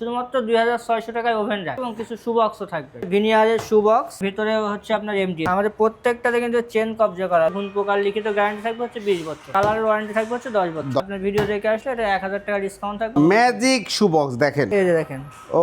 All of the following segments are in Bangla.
শুধুমাত্র দুই হাজার ছয়শো টাকায় ওভেন র্যাক এবং কিছু শু বক্সও থাকবে। ভিনিয়ারের শু বক্স ভিতরে হচ্ছে আপনার এমডি আমাদের প্রত্যেকটাতে কিন্তু চেন কবজা করা। ঘুন পোকার লিখিত গ্যারান্টি থাকবে হচ্ছে বিশ বছর। কালারের ওয়ারেন্টি থাকবে হচ্ছে দশ বছর। আপনার ভিডিও দেখে আসলে এটা এক হাজার টাকা ডিসকাউন্ট থাকবে। ম্যাজিক শু বক্স দেখেন। এই যে দেখেন। ও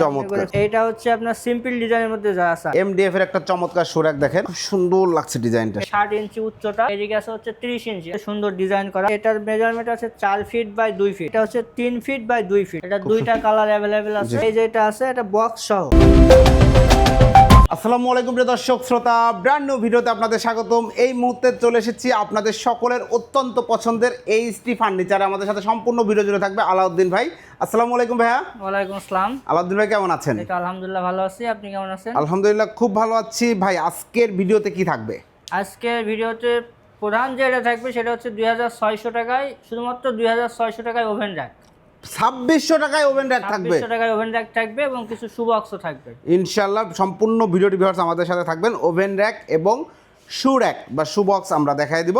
চমৎকার। এটা হচ্ছে আপনার সিম্পল ডিজাইনের মধ্যে যা আছে। এমডিএফ এর একটা চমৎকার সুরাক দেখেন। খুব সুন্দর লাগছে ডিজাইনটা। ষাট ইঞ্চি উচ্চতা এদিকে আছে হচ্ছে ত্রিশ ইঞ্চি সুন্দর ডিজাইন করা। এটার মেজারমেন্ট আছে চার ফিট বাই দুই ফিট এটা হচ্ছে তিন ফিট বাই দুই ফিট এটা দুইটা কালার অ্যাভেলেবেল আছে। এই যেটা আছে এটা বক্স সহ। আসসালামু আলাইকুম প্রিয় দর্শক শ্রোতা ব্র্যান্ড নিউ ভিডিওতে আপনাদের স্বাগতম। এই মুহূর্তে চলে এসেছি আপনাদের সকলের অত্যন্ত পছন্দের এইচটি ফার্নিচার আমাদের সাথে সম্পূর্ণ ভিডিও জুড়ে থাকবে আলাউদ্দিন ভাই। আসসালামু আলাইকুম ভাইয়া। ওয়ালাইকুম আসসালাম। আলাউদ্দিন ভাই কেমন আছেন? এটা আলহামদুলিল্লাহ ভালো আছি। আপনি কেমন আছেন? আলহামদুলিল্লাহ খুব ভালো আছি। ভাই আজকের ভিডিওতে কি থাকবে? আজকের ভিডিওতে প্রধান যেটা থাকবে সেটা হচ্ছে দুই হাজার ছয়শো টাকায় শুধুমাত্র দুই হাজার ছয়শো টাকায় ওভেন র্যাক ছাব্বিশশো টাকায় ওভেন র্যাক থাকবে। টাকায় ওভেন র্যাক থাকবে এবং কিছু শু বক্সও থাকবে। ইনশাল্লাহ সম্পূর্ণ ভিডিওটি ভিউয়ার্স আমাদের সাথে থাকবেন। ওভেন র্যাক এবং শু র্যাক বা শু বক্স আমরা দেখাই দিব।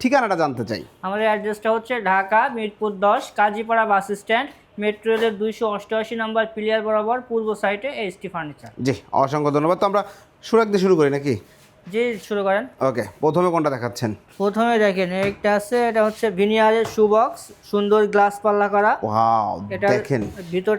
ঠিকানাটা জানতে চাই। আমাদের অ্যাড্রেসটা হচ্ছে ঢাকা মিরপুর দশ কাজীপাড়া বাস স্ট্যান্ড মেট্রো রেলের দুইশো অষ্টআশি নম্বর প্লেয়ার বরাবর পূর্ব সাইডে এইচটি ফার্নিচার জি অসংখ্য ধন্যবাদ। তো আমরা শু র্যাক দিয়ে শুরু করি নাকি? জি শুরু করেন। ওকে প্রথমে কোনটা দেখাচ্ছেন? প্রথমে দেখেন একটা আছে এটা হচ্ছে ভিনিয়ারের শু বক্স সুন্দর গ্লাস পাল্লা করা। ওয়াও এটা দেখেন ভিতর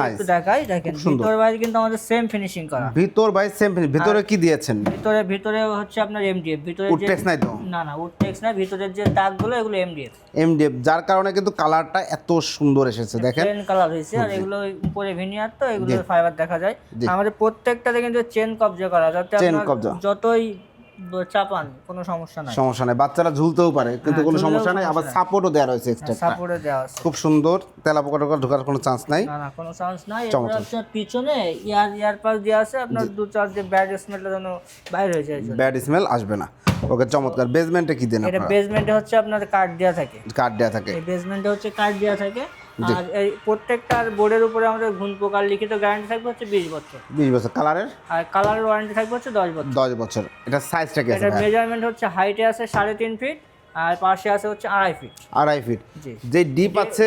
nice. একটু দেখাই দেখেন। ভিতর বাইরে কিন্তু আমাদের সেম ফিনিশিং করা। ভিতর বাই সেম ভিতরে কি দিয়েছেন? ভিতরে ভিতরে হচ্ছে আপনার এমডিএফ ভিতরে উডটেক্স নাই তো? না না উডটেক্স না ভিতরের যে দাগগুলো এগুলো এমডিএফ এমডিএফ যার কারণে কিন্তু কালারটা এত সুন্দর এসেছে দেখেন। প্লেন কালার হয়েছে আর এগুলো উপরে ভিনিয়ার তো এগুলো ফাইবার দেখা যায়। আমাদের প্রত্যেকটাতে কিন্তু চেন কবজা করা যাতে আপনার যতই চাপান কোনো সমস্যা নাই। সমস্যা নেই। বাচ্চারা ঝুলতেও পারে কিন্তু কোনো সমস্যা নেই। আবার সাপোর্টও দেওয়া রয়েছে এক্সট্রা সাপোর্টে দেওয়া আছে। খুব সুন্দর। তেলা পোকা টোকা ঢোকার কোনো চান্স নাই। না না কোনো চান্স নাই। হচ্ছে পিছনে ইয়ার ইয়ার পাস দেওয়া আছে। আপনার দু চার যে ব্যাড স্মেলটা যেন বাইরে হয়ে যায় ব্যাড স্মেল আসবে না। ওকে চমৎকার। বেসমেন্টে কি দেন এটা বেসমেন্টে হচ্ছে আপনার কার্ড দেওয়া থাকে। কার্ড দেওয়া থাকে। এই বেসমেন্টে হচ্ছে কার্ড দেওয়া থাকে। আর এই প্রত্যেকটার বোর্ডের উপরে আমাদের ঘুন পোকার লিখিত গ্যারান্টি থাকবে হচ্ছে বিশ বছর। বিশ বছর। কালারের? আর কালার ওয়ারেন্টি থাকবে হচ্ছে দশ বছর। দশ বছর। এটা সাইজটা কি আছে এটার মেজারমেন্ট হচ্ছে হাইটে আছে সাড়ে তিন ফিট আর পাশে আছে হচ্ছে আড়াই ফিট আড়াই ফিট যে ডিপ আছে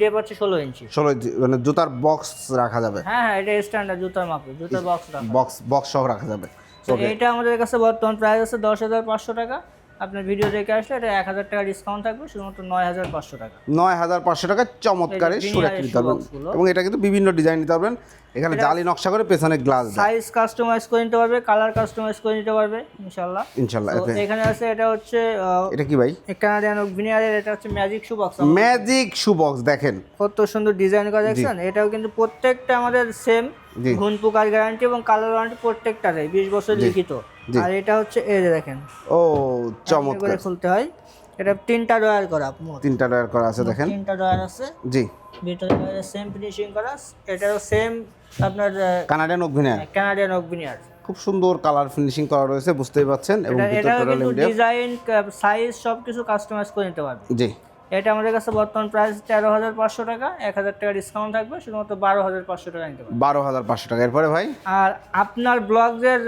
ডেপ হচ্ছে ষোলো ইঞ্চি ষোলো ইঞ্চি, মানে জুতার বক্স রাখা যাবে। হ্যাঁ হ্যাঁ এটা স্ট্যান্ডার্ড জুতার মাপে জুতার বক্স বক্স বক্স সহ রাখা যাবে। তো এইটা আমাদের কাছে বর্তমান প্রাইস আছে দশ হাজার পাঁচশো টাকা। আপনার ভিডিও দেখে আসলে এটা এক হাজার টাকা ডিসকাউন্ট থাকবে শুধুমাত্র নয় হাজার পাঁচশো টাকা। নয় হাজার পাঁচশো টাকা চমৎকারে এই যে সুরে নিতে পারবেন। এবং এটা কিন্তু বিভিন্ন ডিজাইন নিতে পারবেন। এখানে জালি নকশা করে পেছনে গ্লাস দেয়। সাইজ কাস্টমাইজ করে নিতে পারবে কালার কাস্টমাইজ করে নিতে পারবে ইনশাল্লাহ ইনশাল্লাহ তো এখানে আছে এটা হচ্ছে এটা কি ভাই? কানাডিয়ান ভিনিয়ারের এটা হচ্ছে magic shoe box magic shoe box দেখেন। কত সুন্দর ডিজাইন করা দেখছেন? এটাও কিন্তু প্রত্যেকটা আমাদের সেম। ঘুন পোকার গ্যারান্টি এবং কালার ওয়ারেন্টি প্রত্যেকটাতে বিশ বছর লিখিত। আর এটা হচ্ছে এই যে দেখেন। ও চমৎকার। করে খুলতে হয়। এটা তিনটা ডয়ার করা তিনটা ডয়ার করা আছে দেখেন। তিনটা ডয়ার আছে। জি। ভিতরে সেম ফিনিশিং করা। এটারও সেম আপনার কানাডিয়ান অভিনয় কানাডিয়ান অগ্নিয়ার খুব সুন্দর কালার ফিনিশিং করা রয়েছে বুঝতেই পাচ্ছেন এবং ডিজাইন সাইজ সব কিছু কাস্টমাইজ করে নিতে পারবে। জি। এটা আমাদের কাছে বর্তমান প্রাইস তেরো হাজার পাঁচশো টাকা এক হাজার টাকা ডিসকাউন্ট থাকবে শুধুমাত্র বারো হাজার পাঁচশো টাকা নিতে পারবে বারো হাজার পাঁচশো টাকা। এরপরে ভাই? আর আপনার ব্লগের।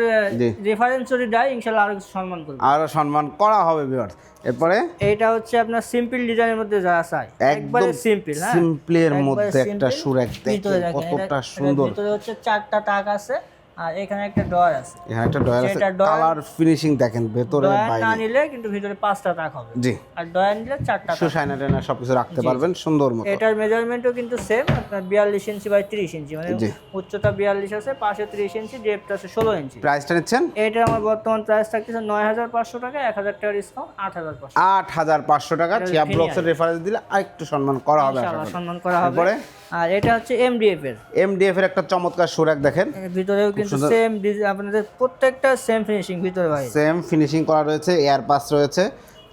রেফারেন্স যদি দেয় ইনশাল্লাহ আরও কিছু সম্মান করবে। আরও সম্মান করা হবে ভিউয়ার্স এরপরে? এটা হচ্ছে আপনার সিম্পল ডিজাইনের মধ্যে যা চাই একবারে একদম সিম্পল হ্যাঁ সিম্পলের মধ্যে একটা দেখেন দেখেন, কতটা সুন্দর। ভিতরে হচ্ছে চারটা তাক আছে আর এখানে একটা ডয়ার আছে। এখানে একটা ডয়ার আছে। কালার ফিনিশিং দেখেন ভেতরে ডয়ার না নিলে কিন্তু ভিতরে পাঁচটা তাক হবে। জি। আর ডয়ার নিলে চারটা তাক সুসাইনা টেনা সবকিছু রাখতে পারবেন সুন্দর মতো। এটার মেজারমেন্টও কিন্তু সেম আপনার বিয়াল্লিশ ইঞ্চি বাই তিরিশ ইঞ্চি মানে উচ্চতা বিয়াল্লিশ আছে পাশে তিরিশ ইঞ্চি ডেপটা আছে ষোলো ইঞ্চি। প্রাইসটা নিচ্ছেন? এটার আমার বর্তমান প্রাইস থাকতেছে নয় হাজার পাঁচশো টাকা এক হাজার টাকা ডিসকাউন্ট আট হাজার পাঁচশো। আট হাজার পাঁচশো টাকা চিয়া ব্লক্সের রেফারেন্স দিলে আর একটু সম্মান করা হবে সম্মান করা হবে? আর এটা হচ্ছে এমডিএফ এর। এমডিএফ এর একটা চমৎকার সুরাক দেখেন। ভিতরেও কিন্তু সেম আপনাদের প্রত্যেকটা সেম ফিনিশিং ভিতরে ভাই। সেম ফিনিশিং করা রয়েছে এয়ার পাস রয়েছে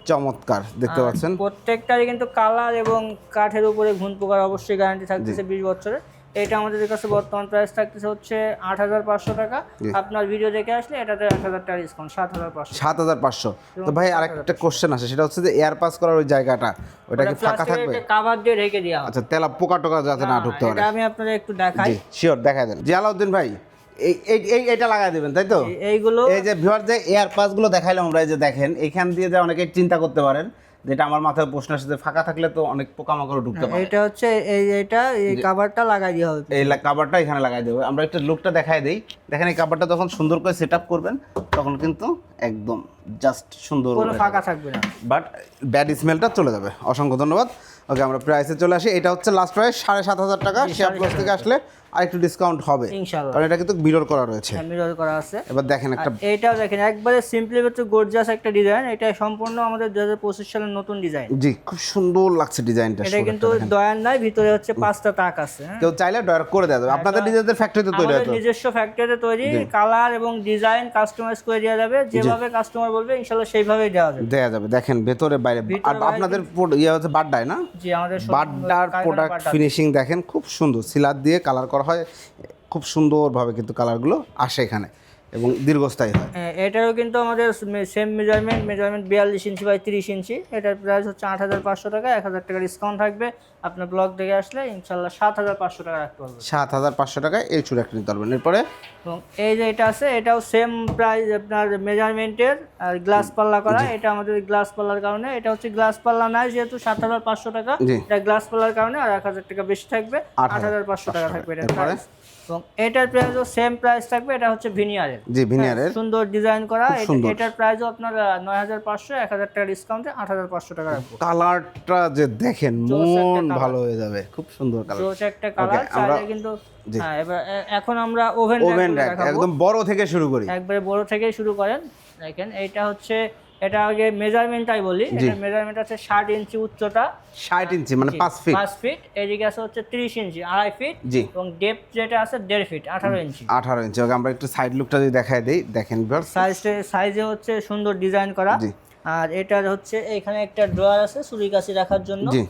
চমৎকার দেখতে পাচ্ছেন? প্রত্যেকটারই কিন্তু কালার এবং কাঠের উপরে ঘুন পোকার অবশ্যই গ্যারান্টি থাকতেছে বিশ বছরের। এটা আমাদের কাছে বর্তমান প্রাইস থাকতেছে হচ্ছে আট হাজার পাঁচশো টাকা। আপনার ভিডিও দেখে আসলে এটাতে এক হাজার টাকা ডিসকাউন্ট সাত হাজার পাঁচশো। সাত হাজার পাঁচশো। তো ভাই আরেকটা কোশ্চেন আছে সেটা হচ্ছে যে এয়ার পাস করার ওই জায়গাটা ওটা কি ফাঁকা থাকবে? কাভার দিয়ে ঢেকে দেওয়া আচ্ছা তেলা পোকা টোকা যাতে না ঢুকতে পারে। আমি আপনাদের একটু দেখাই। শিওর দেখাই দেন। জি আলাউদ্দিন ভাই এই এই এইটা লাগাই দেবেন তাই তো? এইগুলো এই যে ভিউয়ার যে এয়ার পাসগুলো দেখাইলাম আমরা এই যে দেখেন এখান দিয়ে যে অনেকে চিন্তা করতে পারেন যেটা আমার মাথায় প্রশ্ন আসছে ফাঁকা থাকলে তো অনেক পোকামাকড় ঢুকতে পারে। এটা হচ্ছে এই এটা এই কাভারটা লাগাই হবে। এই কভারটা এখানে লাগাই দেবো। আমরা একটা লুকটা দেখাই দিই। দেখেন এই কভারটা যখন সুন্দর করে সেট করবেন তখন কিন্তু একদম জাস্ট সুন্দর কোনো ফাঁকা থাকবে না। বাট ব্যাড স্মেলটা চলে যাবে। অসংখ্য ধন্যবাদ। ওকে আমরা প্রাইসে চলে আসি। এটা হচ্ছে লাস্ট প্রাইস সাড়ে সাত হাজার টাকা। শেয়ার প্লাস থেকে আসলে আর একটু ডিসকাউন্ট হবে। ইনশাআল্লাহ। কারণ এটা কিন্তু মিরর করা রয়েছে। মিরর করা আছে। এবার দেখেন একটা আর এইটাও দেখেন একবারে সিম্পলি হচ্ছে গর্জিয়াস একটা ডিজাইন এটা সম্পূর্ণ আমাদের দু হাজার পঁচিশ সালের নতুন ডিজাইন জি খুব সুন্দর লাগছে ডিজাইনটা এটা কিন্তু দয়ার নাই ভিতরে হচ্ছে পাঁচটা তাক আছে হ্যাঁ। কেউ চাইলে ডয়ার করে দেওয়া যাবে। আপনাদের নিজেদের ফ্যাক্টরিতে তৈরি আমাদের হতো নিজস্ব ফ্যাক্টরিতে তৈরি। কালার এবং ডিজাইন কাস্টমাইজ করে দেওয়া যাবে। যেভাবে কাস্টমার বলবে ইনশাল্লাহ সেইভাবেই দেওয়া যাবে। দেয়া যাবে। দেখেন ভেতরে বাইরে আর আপনাদের ইয়ে হচ্ছে বাড্ডায় না? জি আমাদের বাড্ডার প্রোডাক্ট ফিনিশিং দেখেন খুব সুন্দর। সিলার দিয়ে কালার করা হয় খুব সুন্দরভাবে কিন্তু কালারগুলো আসে এখানে। এবং দীর্ঘস্থায়ী হয়। হ্যাঁ, এটারও কিন্তু আমাদের সেম মেজারমেন্ট মেজারমেন্ট বিয়াল্লিশ ইঞ্চি বাই তিরিশ ইঞ্চি। এটার প্রাইস হচ্ছে আট হাজার পাঁচশো টাকা এক হাজার টাকা ডিসকাউন্ট থাকবে। আপনার ব্লগ দেখে আসলে ইনশাল্লাহ সাত হাজার পাঁচশো টাকা রাখতে পারবেন। সাত হাজার পাঁচশো টাকায় এই চুড়ি একটা নিতে পারবেন। এরপরে? এবং এই যে এটা আছে এটাও সেম প্রাইস আপনার মেজারমেন্টের আর গ্লাস পাল্লা করা। এটা আমাদের গ্লাস পাল্লার কারণে এটা হচ্ছে গ্লাস পাল্লা নাই যেহেতু সাত হাজার পাঁচশো টাকা। এটা গ্লাস পাল্লার কারণে আর এক হাজার টাকা বেশি থাকবে। আট হাজার। পাঁচশো টাকা থাকবে? প্রাইস এবং এটার প্রাইসও সেম প্রাইস থাকবে এটা হচ্ছে ভিনিয়ারের জি ভিনিয়ারের সুন্দর ডিজাইন করা। এটা-। এটার প্রাইসও আপনার নয় হাজার পাঁচশো এক হাজার টাকা ডিসকাউন্টে আট হাজার পাঁচশো টাকা রাখব। কালারটা যে দেখেন জোস মন ভালো হয়ে যাবে। খুব সুন্দর কালার হচ্ছে একটা কালার চাইলে কিন্তু হ্যাঁ এবার এখন আমরা ওভেন ওভেন একদম বড় থেকে শুরু করি। একবারে বড় থেকেই শুরু করেন। দেখেন এইটা হচ্ছে এটা আগে মেজারমেন্টটাই বলি। এটা মেজারমেন্ট আছে ষাট ইঞ্চি উচ্চতা। ষাট ইঞ্চি মানে পাঁচ ফিট পাঁচ ফিট এদিকে আছে হচ্ছে ত্রিশ ইঞ্চি আড়াই ফিট জি। এবং ডেপথ যেটা আছে দেড় ফিট আঠারো ইঞ্চি। আঠারো ইঞ্চি। ওকে আমরা একটু সাইড লুকটা যদি দেখাই দিই দেখেন। সাইজে সাইজে হচ্ছে সুন্দর ডিজাইন করা। আর এটা হচ্ছে এখানে একটা ড্রয়ার আছে ছুরি কাছি রাখার জন্য। জি।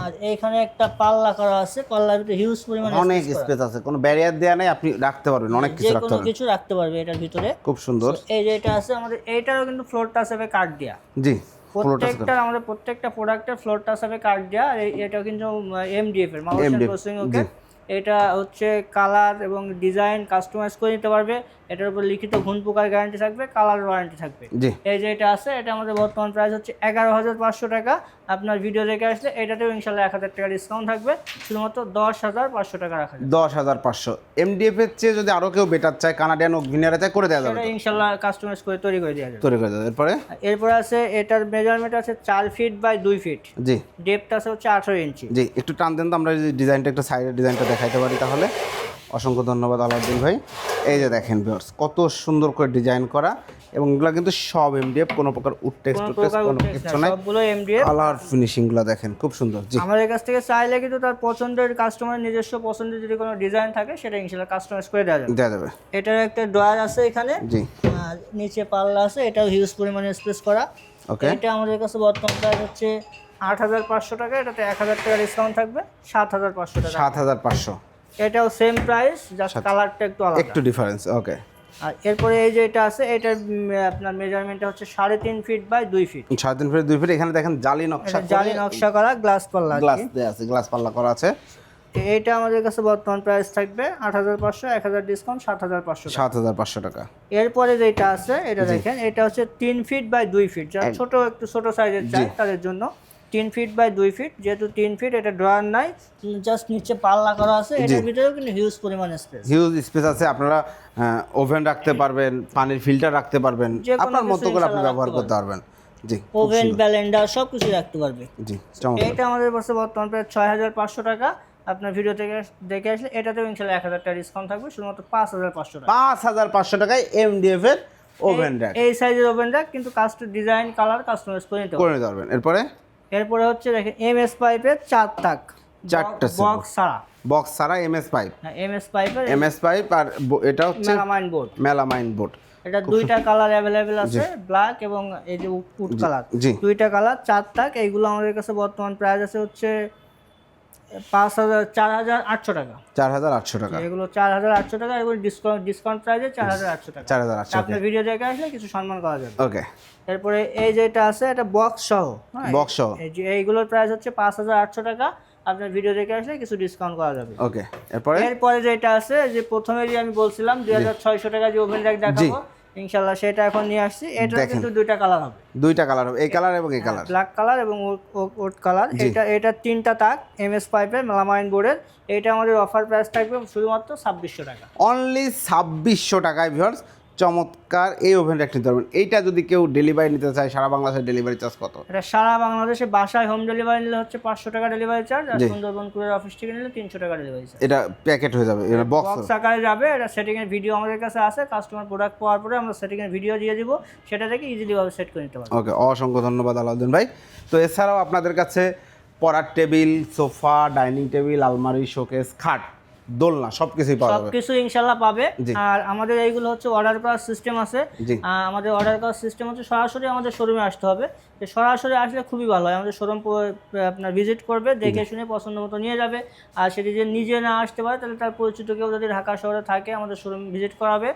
আর এখানে একটা পাল্লা করা আছে পাল্লার ভিতরে হিউজ পরিমাণে অনেক স্পেস আছে কোনো ব্যারিয়ার দেওয়া নাই আপনি রাখতে পারবেন অনেক কিছু রাখতে পারবেন। কিছু রাখতে পারবে এটার ভিতরে। খুব সুন্দর। এই যে এটা আছে আমাদের এইটারও কিন্তু ফ্লোরটা আছে কাঠ দেওয়া জি প্রত্যেকটা আমাদের প্রত্যেকটা প্রোডাক্টের ফ্লোরটা হিসাবে কাট দেওয়া আর এই- এটা কিন্তু এমডিএফ এর প্রসেসিং ওকে এটা হচ্ছে কালার এবং ডিজাইন কাস্টমাইজ করে নিতে পারবে। এটার উপর লিখিত ঘুণ পোকার গ্যারান্টি থাকবে কালার ওয়ারেন্টি থাকবে। এই যে এটা আছে এটা আমাদের বর্তমান প্রাইস হচ্ছে এগারো হাজার পাঁচশো টাকা। আপনার ভিডিও দেখে আসলে এটাতেও ইনশাল্লাহ এক হাজার টাকা ডিসকাউন্ট থাকবে। শুধুমাত্র দশ হাজার পাঁচশো টাকা রাখা যাবে। দশ হাজার পাঁচশো। এমডিএফ এর চেয়ে যদি আরও কেউ বেটার চায় কানাডিয়ান ওক ভিনিয়ারে চায় করে দেওয়া যাবে ইনশাল্লাহ কাস্টমাইজ করে তৈরি করে দেওয়া যাবে। তৈরি করে দেওয়া। এরপরে? এরপর আছে এটার মেজারমেন্ট আছে চার ফিট বাই দুই ফিট জি। ডেপথ আছে হচ্ছে আঠারো ইঞ্চি। জি একটু টান দেন তো আমরা ডিজাইনটা একটু সাইডের ডিজাইনটা দেখাইতে পারি তাহলে। অসংখ্য ধন্যবাদ আলাউদ্দিন ভাই। এই যে দেখেন ভিউয়ার্স কত সুন্দর করে ডিজাইন করা এবং এগুলো কিন্তু সব এমডিএফ কোনো প্রকার উঠটেক্স কোনো টুটেক্স কোনো কিছু নাই। সবগুলো এমডিএফ কালার ফিনিশিংগুলো দেখেন খুব সুন্দর জি। আমাদের কাছ থেকে চাইলে কিন্তু তার পছন্দের কাস্টমারের নিজস্ব পছন্দের যদি কোনো ডিজাইন থাকে সেটা ইনশাল্লাহ কাস্টমাইজ করে দেওয়া যাবে। দেওয়া যাবে। এটার একটা ড্রয়ার আছে এখানে জি। আর নিচে পাল্লা আছে এটাও হিউজ পরিমাণে স্পেস করা। ওকে এটা আমাদের কাছে বর্তমান প্রাইস হচ্ছে আট হাজার পাঁচশো টাকা এটাতে এক হাজার টাকা ডিসকাউন্ট থাকবে সাত হাজার পাঁচশো টাকা। সাত হাজার পাঁচশো। এটাও সেম প্রাইস জাস্ট কালারটা একটু আলাদা। একটু ডিফারেন্স ওকে আর এরপরে এই যে এটা আছে এটার আপনার মেজারমেন্টটা হচ্ছে সাড়ে তিন ফিট বাই দুই ফিট সাড়ে তিন ফিট দুই ফিট এখানে দেখেন জালি নকশা জালি নকশা করা গ্লাস পাল্লা গ্লাস দেওয়া আছে গ্লাস পাল্লা করা আছে। তো এইটা আমাদের কাছে বর্তমান প্রাইস থাকবে আট হাজার পাঁচশো এক হাজার ডিসকাউন্ট সাত হাজার পাঁচশো সাত হাজার পাঁচশো টাকা। এরপরে যেটা আছে এটা দেখেন এটা হচ্ছে তিন ফিট বাই দুই ফিট যারা ছোট একটু ছোট সাইজের চাই তাদের জন্য। তিন ফিট বাই দুই ফিট যেহেতু তিন ফিট এটা ড্রয়ার নাই জাস্ট নিচে পাল্লা করা আছে এটার ভিতরেও কিন্তু হিউজ পরিমাণ স্পেস হিউজ স্পেস আছে আপনারা ওভেন রাখতে পারবেন পানির ফিল্টার রাখতে পারবেন আপনার মতো করে আপনি ব্যবহার করতে পারবেন। জি ওভেন ব্যালেন্ডার সব কিছু রাখতে পারবে। জি এইটা আমাদের কাছে বর্তমান প্রায় ছয় হাজার পাঁচশো টাকা। আপনার ভিডিও থেকে দেখে আসলে এটাতেও ইনশাল্লাহ এক হাজার টাকা ডিসকাউন্ট থাকবে শুধুমাত্র পাঁচ হাজার পাঁচশো টাকা। পাঁচ হাজার পাঁচশো টাকায় এমডিএফ এর ওভেন র্যাক এই সাইজের ওভেন রাখ কিন্তু কাস্ট ডিজাইন কালার কাস্টমাইজ করে নিতে করে নিতে পারবেন। এরপরে? এরপরে হচ্ছে দেখেন এম এস পাইপের চার তাক। চারটা বক্স ছাড়া। বক্স ছাড়া এমএস পাইপ এম এস পাইপের এমএস পাইপ আর এটা হচ্ছে মেলামাইন বোর্ড। Melamine board. এটা দুইটা কালার অ্যাভেলেবেল আছে ব্ল্যাক এবং এই যে উড কালার দুইটা কালার চার তাক এইগুলো আমাদের কাছে বর্তমান প্রাইস আছে হচ্ছে পাঁচ হাজার চার হাজার আটশো টাকা। চার হাজার আটশো টাকা। এগুলো চার হাজার আটশো টাকা এগুলো ডিসকাউন্ট ডিসকাউন্ট প্রাইসে চার হাজার আটশো টাকা। চার হাজার আটশো আপনার ভিডিও দেখে আসলে কিছু সম্মান করা যাবে। ওকে এরপরে এই যেটা আছে এটা বক্স সহ হ্যাঁ, বক্স সহ। এইগুলোর প্রাইস হচ্ছে পাঁচ হাজার আটশো টাকা। আপনার ভিডিও দেখে আসলে কিছু ডিসকাউন্ট করা যাবে। ওকে এরপরে? এরপরে যেটা আছে যে প্রথমে যে আমি বলছিলাম দুই হাজার ছয়শো টাকা যে ওভেন র্যাক দেখাবো ইনশাল্লাহ সেটা এখন নিয়ে আসছি। এটা কিন্তু দুইটা কালার হবে। দুইটা কালার হবে। এই কালার এবং এই কালার। ব্ল্যাক কালার এবং ওট কালার। এটা এটা তিনটা তাক এম এস পাইপের মেলামাইন বোর্ডের। এটা আমাদের অফার প্রাইস থাকবে শুধুমাত্র ছাব্বিশশো টাকা। অনলি ছাব্বিশশো টাকায় ভিউয়ার্স চমৎকার এই ওভেনটা কিনতে পারবেন। এইটা যদি কেউ ডেলিভারি নিতে চায় সারা বাংলাদেশের ডেলিভারি চার্জ কত? এটা সারা বাংলাদেশে বাসায় হোম ডেলিভারি নিলে হচ্ছে পাঁচশো টাকা ডেলিভারি চার্জ আর সুন্দরবন কুরিয়ার অফিস থেকে নিলে তিনশো টাকা ডেলিভারি চার্জ এটা প্যাকেট হয়ে যাবে এটা বক্স বক্স আকারে যাবে এটা সেটিং এর ভিডিও আমাদের কাছে আছে কাস্টমার প্রোডাক্ট পাওয়ার পরে আমরা সেটিং এর ভিডিও দিয়ে দিব সেটা থেকে ইজিলি ভাবে সেট করে নিতে পারব ওকে অসংখ্য ধন্যবাদ আলাউদ্দিন ভাই। তো এছাড়াও আপনাদের কাছে পড়ার টেবিল সোফা ডাইনিং টেবিল আলমারি শোকেস খাট দোলনা সব কিছুই পাওয়া যাবে। সবকিছু ইনশাল্লাহ পাবে। আর আমাদের এইগুলো হচ্ছে অর্ডার করার সিস্টেম আছে। আমাদের অর্ডার করার সিস্টেম হচ্ছে সরাসরি আমাদের শোরুমে আসতে হবে। সরাসরি আসলে খুবই ভালো হয়। আমাদের শোরুম আপনার ভিজিট করবে দেখে শুনে পছন্দ মতো নিয়ে যাবে। আর সেটি যে নিজে না আসতে পারে তাহলে তার পরিচিত কেউ যদি ঢাকা শহরে থাকে আমাদের শোরুম ভিজিট করাবে।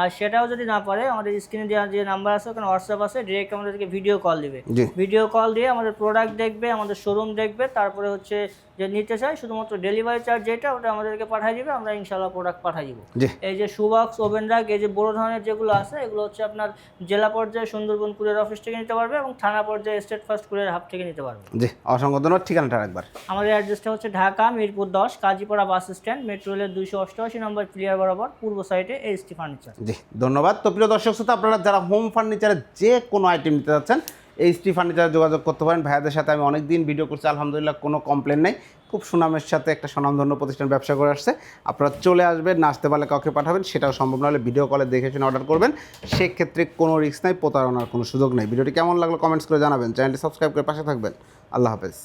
আর সেটাও যদি না পারে আমাদের স্ক্রিনে দেওয়া যে নাম্বার আছে ওখানে হোয়াটসঅ্যাপ আছে ডিরেক্ট আমাদেরকে ভিডিও কল দিবে। ভিডিও কল দিয়ে আমাদের প্রোডাক্ট দেখবে আমাদের শোরুম দেখবে তারপরে হচ্ছে যে নিতে চাই শুধুমাত্র ডেলিভারি চার্জ যেটা ওটা আমাদেরকে পাঠিয়ে দিবে আমরা ইনশাল্লাহ প্রোডাক্ট পাঠিয়ে দিব। এই যে সুবক্স ওভেন রাগ এই যে বড় ধরনের যেগুলো আছে এগুলো হচ্ছে আপনার জেলা পর্যায়ে সুন্দরবন কুরিয়ার অফিস থেকে নিতে পারবে এবং থানা পর্যায়ে স্টেট ফার্স্ট কুরিয়ার হাব থেকে নিতে পারবে। জি অসংখ্য ধন্যবাদ। ঠিকানাটা একবার। আমাদের অ্যাড্রেসটা হচ্ছে ঢাকা মিরপুর দশ কাজীপাড়া বাস স্ট্যান্ড মেট্রো রেলের দুইশো অষ্টআশি নম্বর ক্লিয়ার বরাবর পূর্ব সাইডে এইচটি ফার্নিচার জি ধন্যবাদ। তো প্রিয় দর্শক শ্রোতা আপনারা যারা হোম ফার্নিচারের যে কোনো আইটেম নিতে যাচ্ছেন এইচটি ফার্নিচারে যোগাযোগ করতে পারেন, ভাইয়াদের সাথে আমি অনেক দিন ভিডিও করছি, আলহামদুলিল্লাহ কোনো কমপ্লেন নেই। খুব সুনামের সাথে একটা সুনামধন্য প্রতিষ্ঠান ব্যবসা করে আসছে। আপনারা চলে আসবেন নাচতে পারলে কাউকে পাঠাবেন, সেটাও সম্ভব না হলে ভিডিও কলে দেখে শুনে অর্ডার করবেন। সেক্ষেত্রে কোনো রিস্ক নাই, প্রতারণার কোনো সুযোগ নেই। ভিডিওটি কেমন লাগল কমেন্টস করে জানাবেন। চ্যানেলটি সাবস্ক্রাইব করে পাশে থাকবেন। আল্লাহ হাফেজ।